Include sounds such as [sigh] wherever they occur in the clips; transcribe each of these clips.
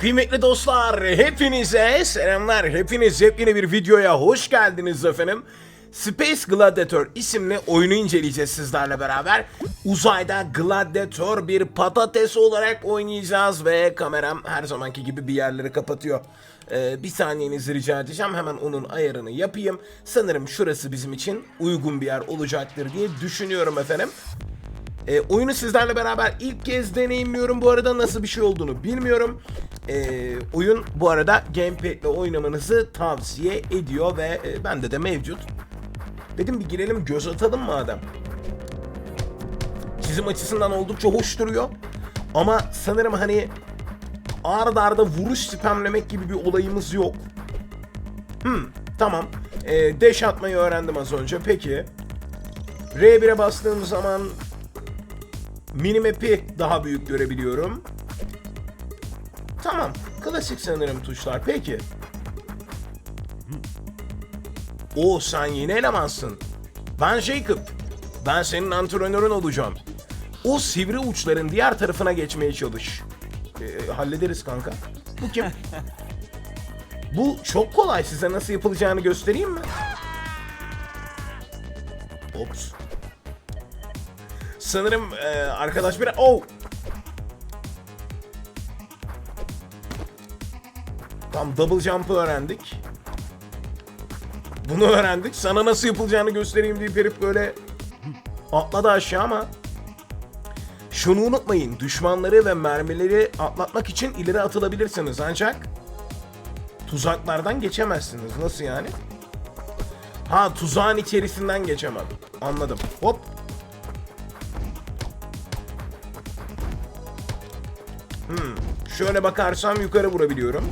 Kıymetli dostlar, hepinize selamlar. Hepiniz yepyeni bir videoya hoş geldiniz efendim. Space Gladiator isimli oyunu inceleyeceğiz sizlerle beraber. Uzayda Gladiator bir patates olarak oynayacağız ve kameram her zamanki gibi bir yerleri kapatıyor. Ee, bir saniyenizi rica edeceğim. Hemen onun ayarını yapayım. Sanırım şurası bizim için uygun bir yer olacaktır diye düşünüyorum efendim. E, oyunu sizlerle beraber ilk kez deneyimliyorum. Bu arada nasıl bir şey olduğunu bilmiyorum. E, oyun bu arada gamepad ile oynamanızı tavsiye ediyor ve e, bende de mevcut. Dedim bir girelim göz atalım madem. Çizim açısından oldukça hoş duruyor. Ama sanırım hani arda arda vuruş spamlemek gibi bir olayımız yok. Hmm, tamam. E, dash atmayı öğrendim az önce. Peki. R1'e bastığım zaman minimap'i daha büyük görebiliyorum. Tamam. Klasik sanırım tuşlar. Peki. O sen yeni elemansın. Ben Jacob. Ben senin antrenörün olacağım. O sivri uçların diğer tarafına geçmeye çalış. Ee, hallederiz kanka. Bu kim? [laughs] Bu çok kolay. Size nasıl yapılacağını göstereyim mi? Ops. Sanırım e, arkadaş bir... Oh! Tam double jump'ı öğrendik. Bunu öğrendik. Sana nasıl yapılacağını göstereyim deyip herif böyle atladı aşağı ama şunu unutmayın. Düşmanları ve mermileri atlatmak için ileri atılabilirsiniz ancak tuzaklardan geçemezsiniz. Nasıl yani? Ha tuzağın içerisinden geçemem. Anladım. Hop. Şöyle bakarsam yukarı vurabiliyorum.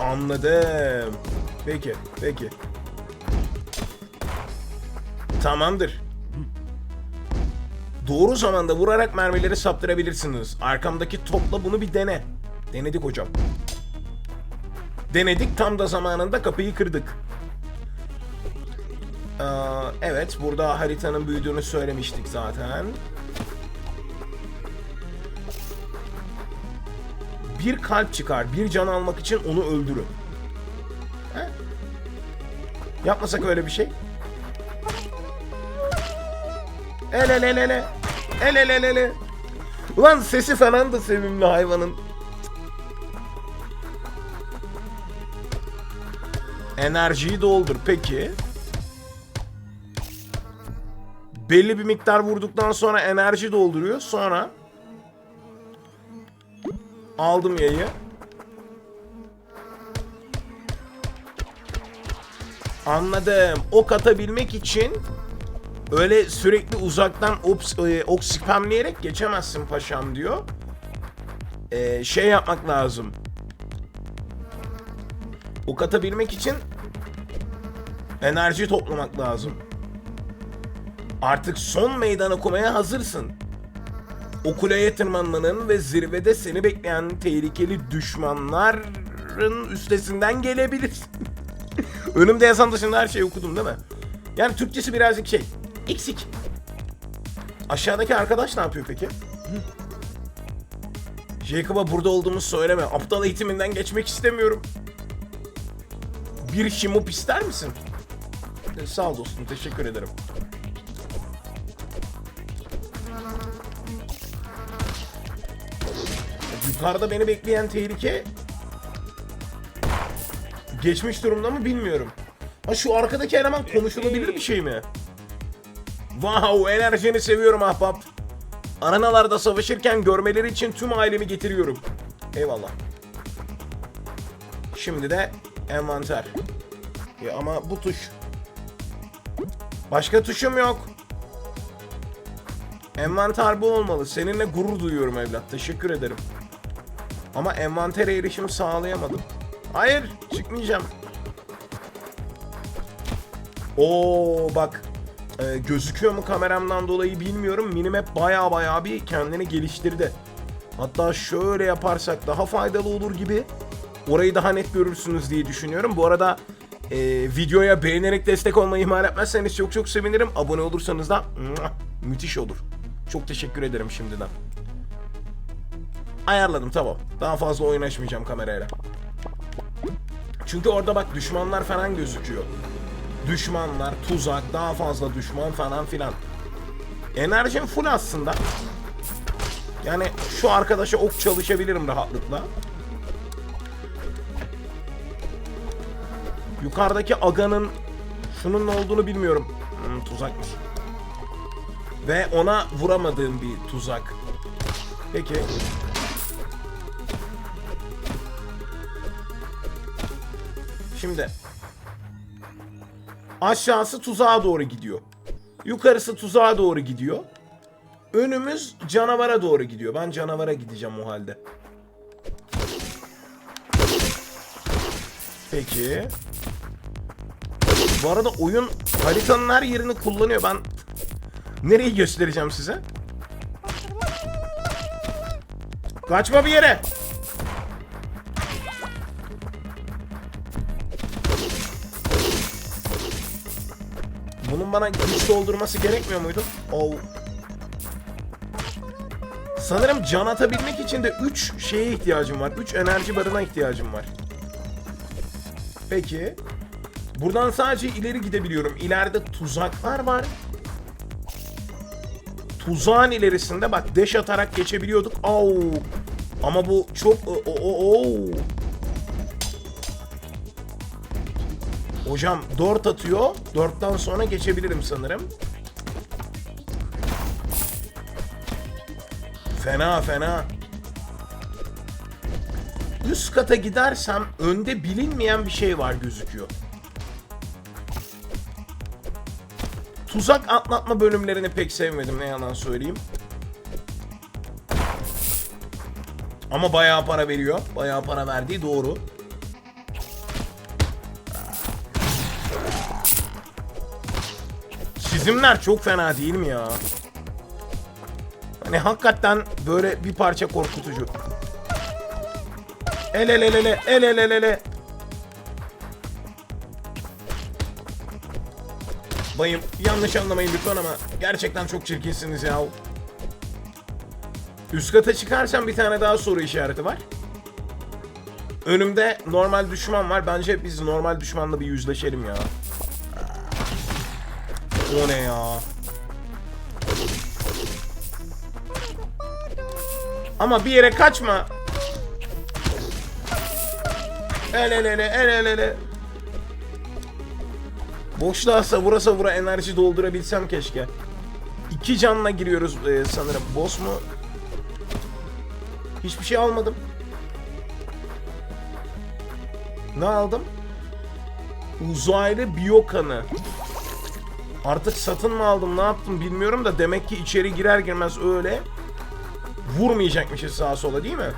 Anladım. Peki, peki. Tamamdır. Doğru zamanda vurarak mermileri saptırabilirsiniz. Arkamdaki topla bunu bir dene. Denedik hocam. Denedik tam da zamanında kapıyı kırdık. Ee, evet burada haritanın büyüdüğünü söylemiştik zaten. Bir kalp çıkar. Bir can almak için onu öldürün. He? Yapmasak öyle bir şey. El el el el el. El el el. Ulan sesi falan da sevimli hayvanın. Enerjiyi doldur. Peki. Belli bir miktar vurduktan sonra enerji dolduruyor. Sonra aldım yayı. Anladım. Ok atabilmek için öyle sürekli uzaktan ops, e, ok spamleyerek geçemezsin paşam diyor. Ee, şey yapmak lazım. Ok atabilmek için enerji toplamak lazım. Artık son meydan okumaya hazırsın. O kuleye tırmanmanın ve zirvede seni bekleyen tehlikeli düşmanların üstesinden gelebilirsin. [laughs] Önümde yazan dışında her şeyi okudum değil mi? Yani Türkçesi birazcık şey, eksik. Aşağıdaki arkadaş ne yapıyor peki? Jacob'a burada olduğumu söyleme. Aptal eğitiminden geçmek istemiyorum. Bir şimop ister misin? Ee, Sağ ol dostum, teşekkür ederim. Yukarıda beni bekleyen tehlike geçmiş durumda mı bilmiyorum. Ha şu arkadaki eleman konuşulabilir bir şey mi? Wow enerjini seviyorum ahbap. Arenalarda savaşırken görmeleri için tüm ailemi getiriyorum. Eyvallah. Şimdi de envanter. Ya ama bu tuş. Başka tuşum yok. Envanter bu olmalı. Seninle gurur duyuyorum evlat. Teşekkür ederim. Ama envantere erişim sağlayamadım. Hayır, çıkmayacağım. Oo bak. e, gözüküyor mu kameramdan dolayı bilmiyorum. Minimap baya baya bir kendini geliştirdi. Hatta şöyle yaparsak daha faydalı olur gibi. Orayı daha net görürsünüz diye düşünüyorum. Bu arada e, videoya beğenerek destek olmayı ihmal etmezseniz çok çok sevinirim. Abone olursanız da müthiş olur. Çok teşekkür ederim şimdiden. Ayarladım tamam. Daha fazla oynaşmayacağım kamerayla. Çünkü orada bak düşmanlar falan gözüküyor. Düşmanlar, tuzak, daha fazla düşman falan filan. Enerjim full aslında. Yani şu arkadaşa ok çalışabilirim rahatlıkla. Yukarıdaki aganın şunun ne olduğunu bilmiyorum. Hmm, tuzakmış. Ve ona vuramadığım bir tuzak. Peki. Şimdi aşağısı tuzağa doğru gidiyor. Yukarısı tuzağa doğru gidiyor. Önümüz canavara doğru gidiyor. Ben canavara gideceğim o halde. Peki. Bu arada oyun haritanın her yerini kullanıyor. Ben nereyi göstereceğim size? Kaçma bir yere. Bunun bana güç doldurması gerekmiyor muydu? Oh. Sanırım can atabilmek için de 3 şeye ihtiyacım var. 3 enerji barına ihtiyacım var. Peki. Buradan sadece ileri gidebiliyorum. İleride tuzaklar var. Tuzağın ilerisinde bak deş atarak geçebiliyorduk. Au. Ama bu çok... O, o, o. Hocam 4 atıyor. 4'ten sonra geçebilirim sanırım. Fena fena. Üst kata gidersem önde bilinmeyen bir şey var gözüküyor. Tuzak atlatma bölümlerini pek sevmedim ne yalan söyleyeyim. Ama bayağı para veriyor. Bayağı para verdiği doğru. Çizimler çok fena değil mi ya? Hani hakikaten böyle bir parça korkutucu. El el el ele el el el ele. Bayım yanlış anlamayın lütfen ama gerçekten çok çirkinsiniz ya. Üst kata çıkarsam bir tane daha soru işareti var. Önümde normal düşman var. Bence biz normal düşmanla bir yüzleşelim ya. O ne ya? Ama bir yere kaçma. El el ele el el ele. Boşluğa savura savura enerji doldurabilsem keşke. İki canla giriyoruz e, sanırım. Boss mu? Hiçbir şey almadım. Ne aldım? Uzaylı biyokanı. Artık satın mı aldım ne yaptım bilmiyorum da demek ki içeri girer girmez öyle vurmayacakmışız sağa sola değil mi?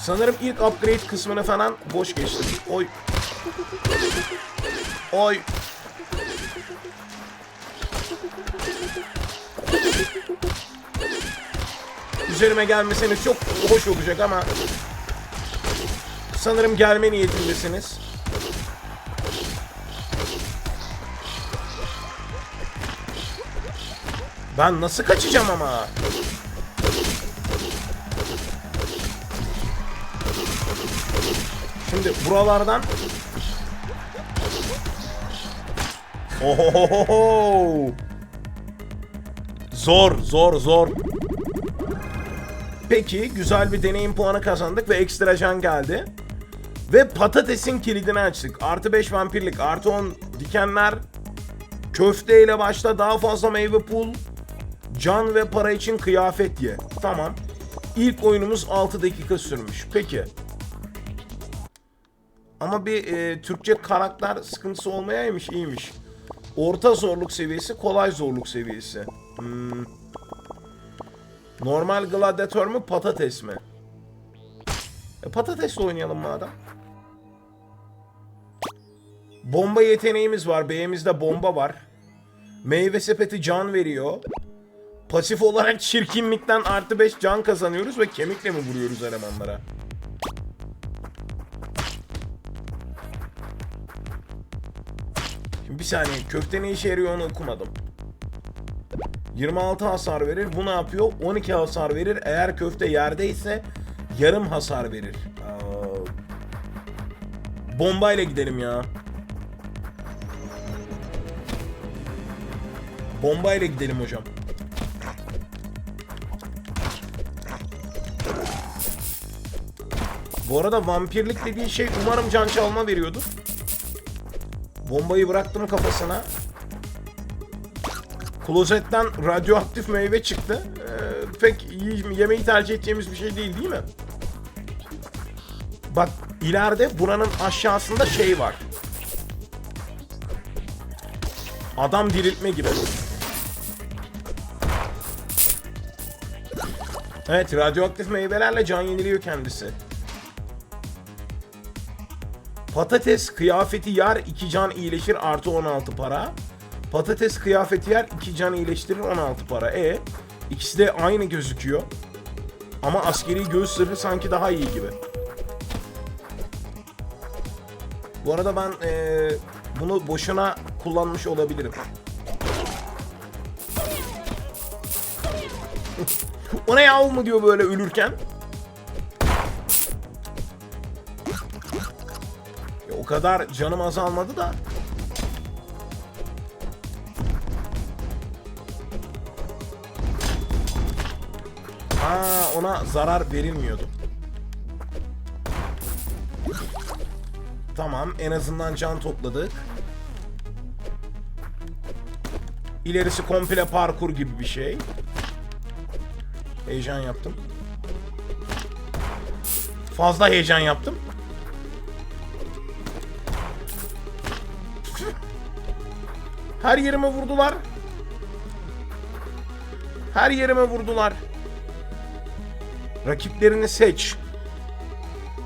Sanırım ilk upgrade kısmını falan boş geçtim. Oy. Oy. Üzerime gelmeseniz çok hoş olacak ama sanırım gelme niyetindesiniz. Ben nasıl kaçacağım ama? Şimdi buralardan Ohohoho. Zor, zor, zor. Peki, güzel bir deneyim puanı kazandık ve ekstra can geldi. Ve patatesin kilidini açtık. Artı 5 vampirlik, artı 10 dikenler. Köfte ile başla daha fazla meyve pul. Can ve para için kıyafet ye. Tamam. İlk oyunumuz 6 dakika sürmüş. Peki. Ama bir e, Türkçe karakter sıkıntısı olmayaymış iyiymiş. Orta zorluk seviyesi, kolay zorluk seviyesi. Hmm. Normal gladyatör mü, patates mi? E, patatesle oynayalım madem. Bomba yeteneğimiz var. B'mizde bomba var. Meyve sepeti can veriyor. Pasif olarak çirkinlikten artı 5 can kazanıyoruz ve kemikle mi vuruyoruz elemanlara? Şimdi bir saniye köfte ne işe yarıyor onu okumadım. 26 hasar verir. Bu ne yapıyor? 12 hasar verir. Eğer köfte yerdeyse yarım hasar verir. Aa, bombayla gidelim ya. Bombayla gidelim hocam. Bu arada vampirlik dediği şey umarım can çalma veriyordur. Bombayı bıraktım kafasına. Klozetten radyoaktif meyve çıktı. Ee, pek yemeği tercih edeceğimiz bir şey değil değil mi? Bak ileride buranın aşağısında şey var. Adam diriltme gibi. Evet radyoaktif meyvelerle can yeniliyor kendisi. Patates kıyafeti yer 2 can iyileşir artı 16 para. Patates kıyafeti yer 2 can iyileştirir 16 para. E ikisi de aynı gözüküyor. Ama askeri göğüs zırhı sanki daha iyi gibi. Bu arada ben eee, bunu boşuna kullanmış olabilirim. [laughs] o ne yav mı diyor böyle ölürken. Kadar canım azalmadı da. Aa ona zarar verilmiyordu. Tamam en azından can topladık. İlerisi komple parkur gibi bir şey. Heyecan yaptım. Fazla heyecan yaptım. Her yerime vurdular. Her yerime vurdular. Rakiplerini seç.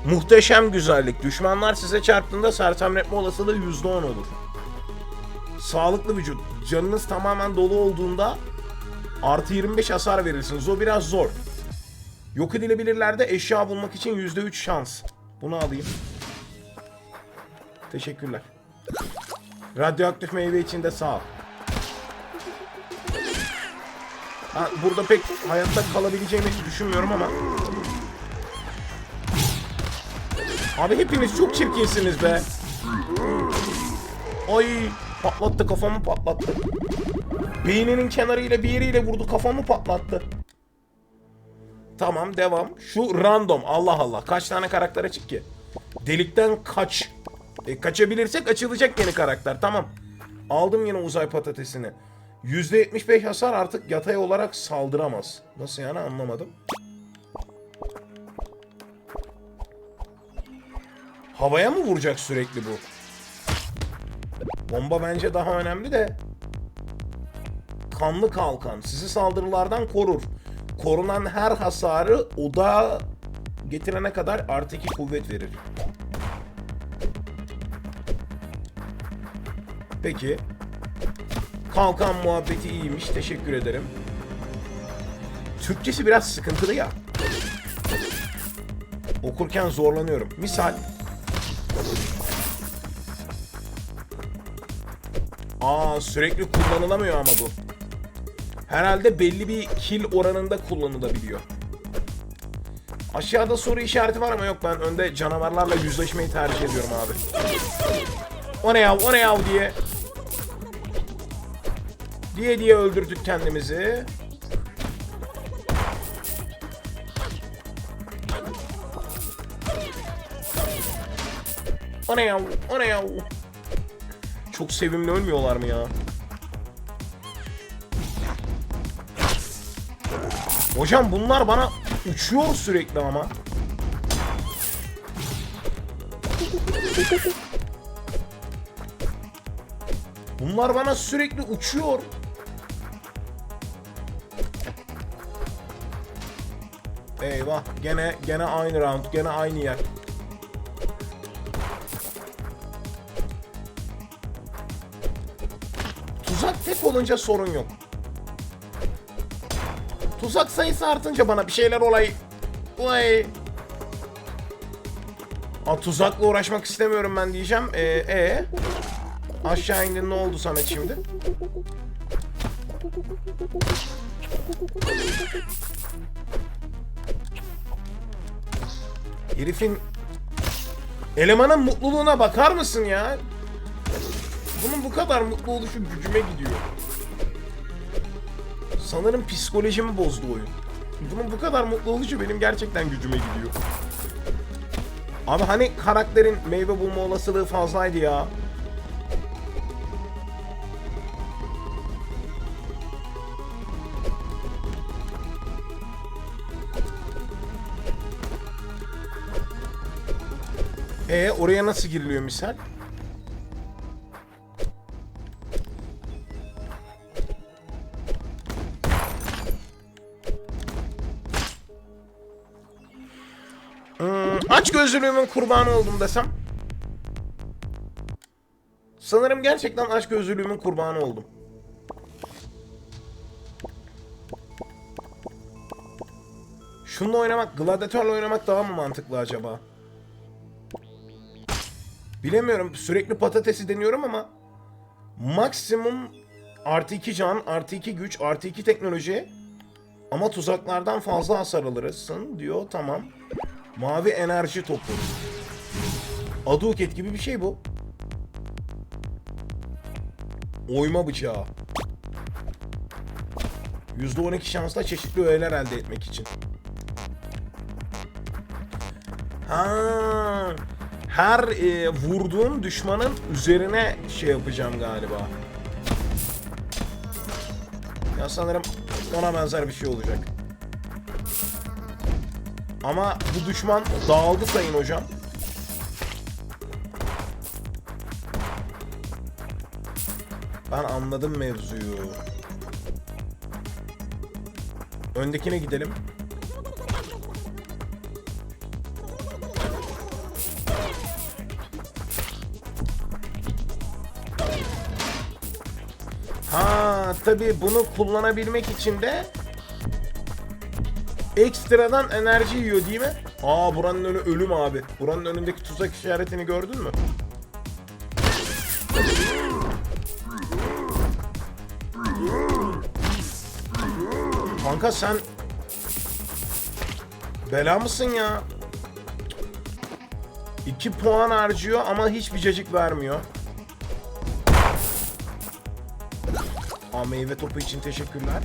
Muhteşem güzellik. Düşmanlar size çarptığında sersemletme olasılığı %10 olur. Sağlıklı vücut. Canınız tamamen dolu olduğunda artı 25 hasar verirsiniz. O biraz zor. Yok edilebilirlerde eşya bulmak için %3 şans. Bunu alayım. Teşekkürler. Radyoaktif meyve için de sağ ol. Ha, burada pek hayatta kalabileceğimi düşünmüyorum ama. Abi hepiniz çok çirkinsiniz be. Ay patlattı kafamı patlattı. Beyninin kenarıyla bir yeriyle vurdu kafamı patlattı. Tamam devam. Şu random Allah Allah. Kaç tane karakter açık ki? Delikten kaç. E, kaçabilirsek açılacak yeni karakter. Tamam. Aldım yine uzay patatesini. %75 hasar artık yatay olarak saldıramaz. Nasıl yani anlamadım. Havaya mı vuracak sürekli bu? Bomba bence daha önemli de. Kanlı kalkan sizi saldırılardan korur. Korunan her hasarı oda getirene kadar artı 2 kuvvet verir. Peki. Kalkan muhabbeti iyiymiş. Teşekkür ederim. Türkçesi biraz sıkıntılı ya. Okurken zorlanıyorum. Misal. Aa sürekli kullanılamıyor ama bu. Herhalde belli bir kill oranında kullanılabiliyor. Aşağıda soru işareti var ama yok ben önde canavarlarla yüzleşmeyi tercih ediyorum abi. O ne yav o ne yav diye. Diye diye öldürdük kendimizi. O ne yav o ne yav. Çok sevimli ölmüyorlar mı ya? Hocam bunlar bana uçuyor sürekli ama. Bunlar bana sürekli uçuyor. Eyvah gene gene aynı round gene aynı yer. Tuzak tek olunca sorun yok. Tuzak sayısı artınca bana bir şeyler olay. Olay. Aa, tuzakla uğraşmak istemiyorum ben diyeceğim. Ee, e aşağı indin ne oldu Samet şimdi? Herifin elemanın mutluluğuna bakar mısın ya? Bunun bu kadar mutlu oluşu gücüme gidiyor. Sanırım psikolojimi bozdu oyun. Bunun bu kadar mutlu oluşu benim gerçekten gücüme gidiyor. Abi hani karakterin meyve bulma olasılığı fazlaydı ya. E oraya nasıl giriliyor misal? Hmm, aç gözlülüğümün kurbanı oldum desem. Sanırım gerçekten aç gözlülüğümün kurbanı oldum. Şununla oynamak, gladyatörle oynamak daha mı mantıklı acaba? Bilemiyorum. Sürekli patatesi deniyorum ama maksimum artı 2 can, artı 2 güç, artı 2 teknoloji ama tuzaklardan fazla hasar alırsın diyor. Tamam. Mavi enerji topu. Aduket gibi bir şey bu. Oyma bıçağı. %12 şansla çeşitli öğeler elde etmek için. Ha, her e, vurduğum düşmanın üzerine şey yapacağım galiba. Ya sanırım ona benzer bir şey olacak. Ama bu düşman dağıldı sayın hocam. Ben anladım mevzuyu. Öndekine gidelim. Ha tabii bunu kullanabilmek için de ekstradan enerji yiyor değil mi? Aa buranın önü ölüm abi. Buranın önündeki tuzak işaretini gördün mü? Kanka sen bela mısın ya? 2 puan harcıyor ama hiçbir cacık vermiyor. Aa meyve topu için teşekkürler.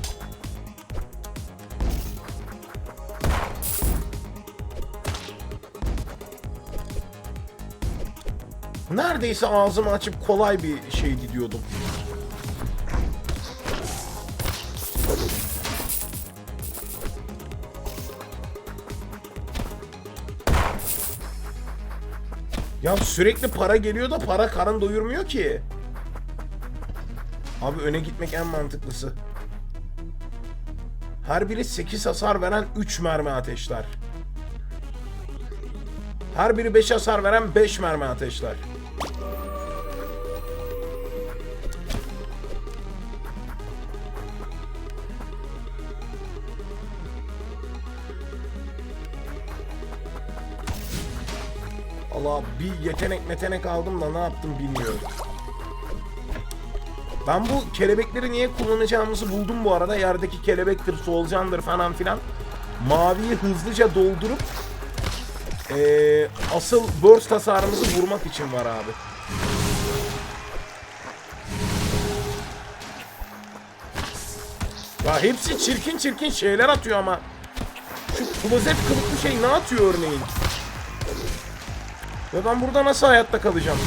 Neredeyse ağzımı açıp kolay bir şeydi diyordum. Ya sürekli para geliyor da para karın doyurmuyor ki. Abi öne gitmek en mantıklısı. Her biri 8 hasar veren 3 mermi ateşler. Her biri 5 hasar veren 5 mermi ateşler. Allah bir yetenek metenek aldım da ne yaptım bilmiyorum. Ben bu kelebekleri niye kullanacağımızı buldum bu arada. Yerdeki kelebektir, solucandır falan filan. Maviyi hızlıca doldurup ee, asıl burst hasarımızı vurmak için var abi. Ya hepsi çirkin çirkin şeyler atıyor ama. Şu klozet kılıklı şey ne atıyor örneğin? Ve ben burada nasıl hayatta kalacağım?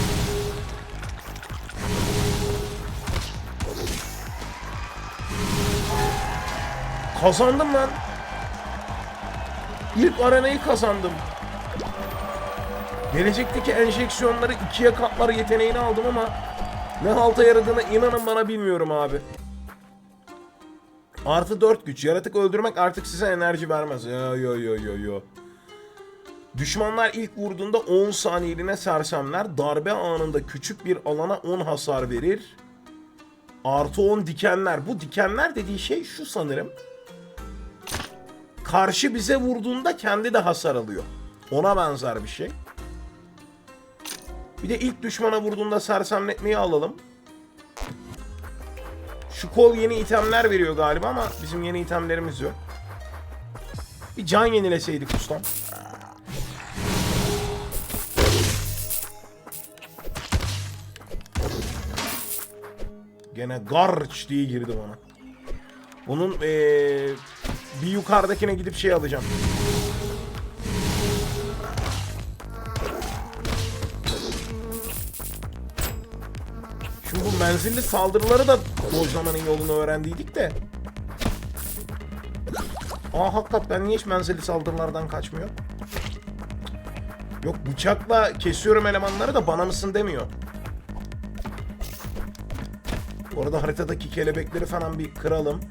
Kazandım lan. İlk arenayı kazandım. Gelecekteki enjeksiyonları ikiye katlar yeteneğini aldım ama ne halta yaradığını inanın bana bilmiyorum abi. Artı 4 güç. Yaratık öldürmek artık size enerji vermez. Yo yo yo yo yo. Düşmanlar ilk vurduğunda 10 saniyeliğine sersemler. Darbe anında küçük bir alana 10 hasar verir. Artı 10 dikenler. Bu dikenler dediği şey şu sanırım. Karşı bize vurduğunda kendi de hasar alıyor. Ona benzer bir şey. Bir de ilk düşmana vurduğunda sersemletmeyi alalım. Şu kol yeni itemler veriyor galiba ama bizim yeni itemlerimiz yok. Bir can yenileseydik ustam. Gene garç diye girdi bana. Bunun eee, bir yukarıdakine gidip şey alacağım. Şimdi bu menzilli saldırıları da dojlamanın yolunu öğrendiydik de. Aa hakikat ben niye hiç menzilli saldırılardan kaçmıyor? Yok bıçakla kesiyorum elemanları da bana mısın demiyor. Bu arada haritadaki kelebekleri falan bir kıralım.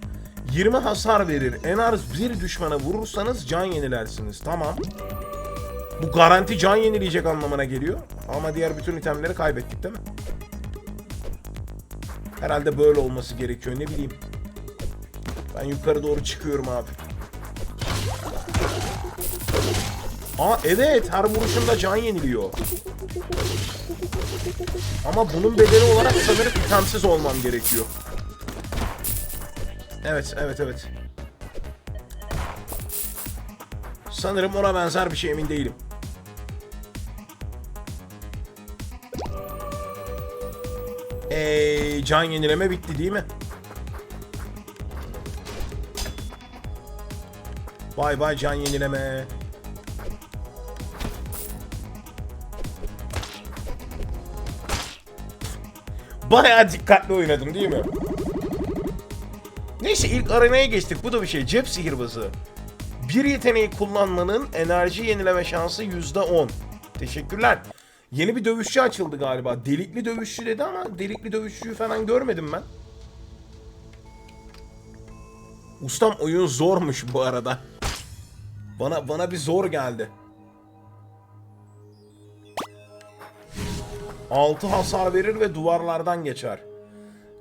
20 hasar verir. En az bir düşmana vurursanız can yenilersiniz. Tamam. Bu garanti can yenileyecek anlamına geliyor. Ama diğer bütün itemleri kaybettik değil mi? Herhalde böyle olması gerekiyor ne bileyim. Ben yukarı doğru çıkıyorum abi. Aa evet her vuruşumda can yeniliyor. Ama bunun bedeli olarak sanırım itemsiz olmam gerekiyor. Evet, evet, evet. Sanırım ona benzer bir şey emin değilim. Eee can yenileme bitti değil mi? Bay bay can yenileme. Bayağı dikkatli oynadım değil mi? Neyse ilk arenaya geçtik. Bu da bir şey. Cep sihirbazı. Bir yeteneği kullanmanın enerji yenileme şansı %10. Teşekkürler. Yeni bir dövüşçü açıldı galiba. Delikli dövüşçü dedi ama delikli dövüşçüyü falan görmedim ben. Ustam oyun zormuş bu arada. Bana bana bir zor geldi. 6 hasar verir ve duvarlardan geçer.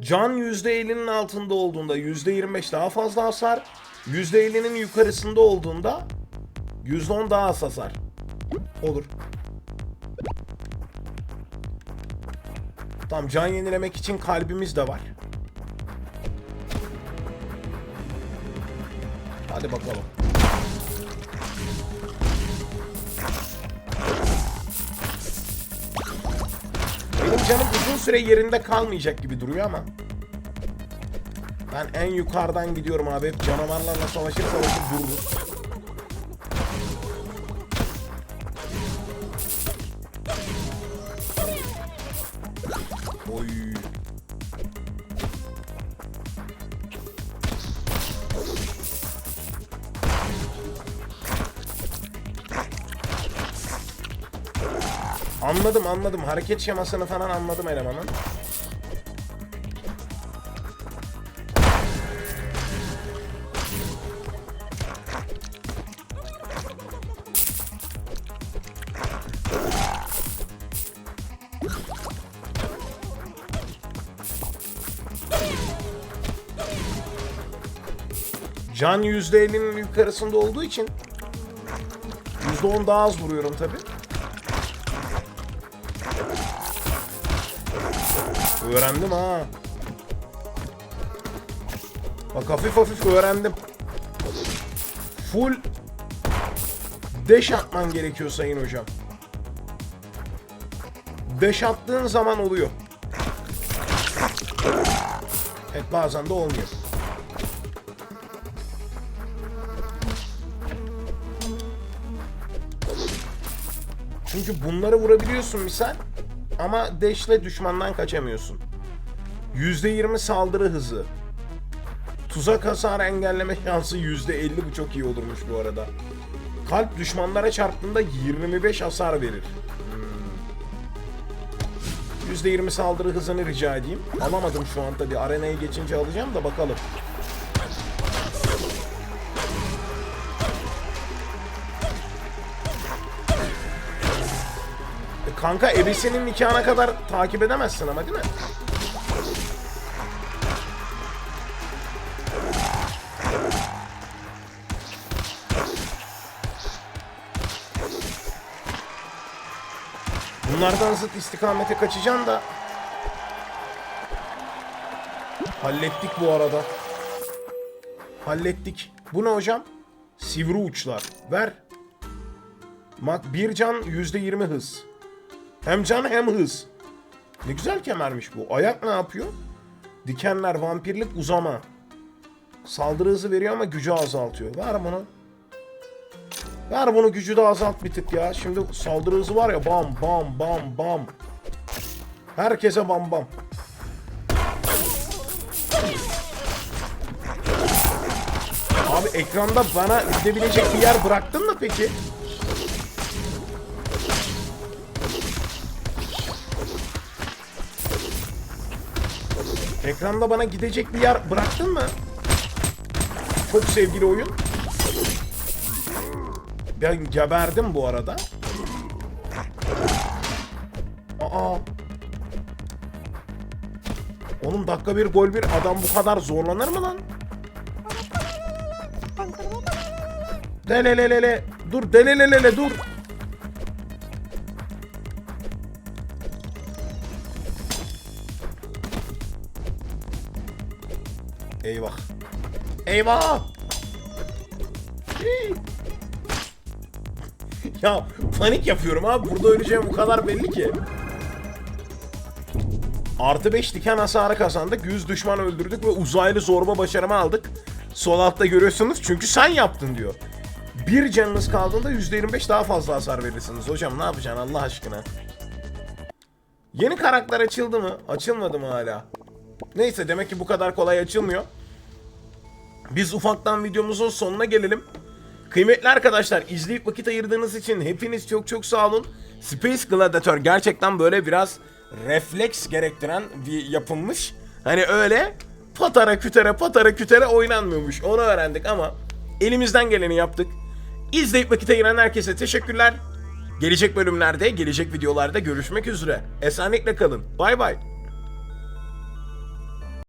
Can %50'nin altında olduğunda %25 daha fazla hasar, %50'nin yukarısında olduğunda %10 daha az hasar. Olur. Tamam can yenilemek için kalbimiz de var. Hadi bakalım. Canım uzun süre yerinde kalmayacak gibi duruyor ama. Ben en yukarıdan gidiyorum abi. Hep canavarlarla savaşır savaşır dururuz. Anladım anladım. Hareket şemasını falan anladım elemanın. Can %50'nin yukarısında olduğu için %10 daha az vuruyorum tabi. Öğrendim ha. Bak hafif hafif öğrendim. Full deş atman gerekiyor sayın hocam. Deş attığın zaman oluyor. Evet bazen de olmuyor. Çünkü bunları vurabiliyorsun misal ama deşle düşmandan kaçamıyorsun. %20 saldırı hızı. Tuzak hasar engelleme şansı %50 bu çok iyi olurmuş bu arada. Kalp düşmanlara çarptığında 25 hasar verir. Hmm. %20 saldırı hızını rica edeyim. Alamadım şu an tabi. Arenaya geçince alacağım da bakalım. Kanka ebesinin nikahına kadar takip edemezsin ama değil mi? Bunlardan zıt istikamete kaçacaksın da Hallettik bu arada. Hallettik. Bu ne hocam? Sivri uçlar. Ver. Mak bir can yüzde yirmi hız. Hem can hem hız. Ne güzel kemermiş bu. Ayak ne yapıyor? Dikenler, vampirlik, uzama. Saldırı hızı veriyor ama gücü azaltıyor. Ver bunu. Ver bunu gücü de azalt bir tık ya. Şimdi saldırı hızı var ya bam bam bam bam. Herkese bam bam. Abi ekranda bana gidebilecek bir yer bıraktın mı peki? Ekranda bana gidecek bir yer bıraktın mı? Çok sevgili oyun. Ben geberdim bu arada. Aa. Oğlum dakika bir gol bir adam bu kadar zorlanır mı lan? Delelelele. Dur delelelele dur. Eyvah. Ya panik yapıyorum abi. Burada öleceğim bu kadar belli ki. Artı 5 diken hasarı kazandık. 100 düşman öldürdük ve uzaylı zorba başarımı aldık. Sol altta görüyorsunuz çünkü sen yaptın diyor. Bir canınız kaldığında %25 daha fazla hasar verirsiniz. Hocam ne yapacaksın Allah aşkına? Yeni karakter açıldı mı? Açılmadı mı hala? Neyse demek ki bu kadar kolay açılmıyor. Biz ufaktan videomuzun sonuna gelelim. Kıymetli arkadaşlar izleyip vakit ayırdığınız için hepiniz çok çok sağ olun. Space Gladiator gerçekten böyle biraz refleks gerektiren bir yapılmış. Hani öyle patara kütere patara kütere oynanmıyormuş. Onu öğrendik ama elimizden geleni yaptık. İzleyip vakit ayıran herkese teşekkürler. Gelecek bölümlerde, gelecek videolarda görüşmek üzere. Esenlikle kalın. Bay bay.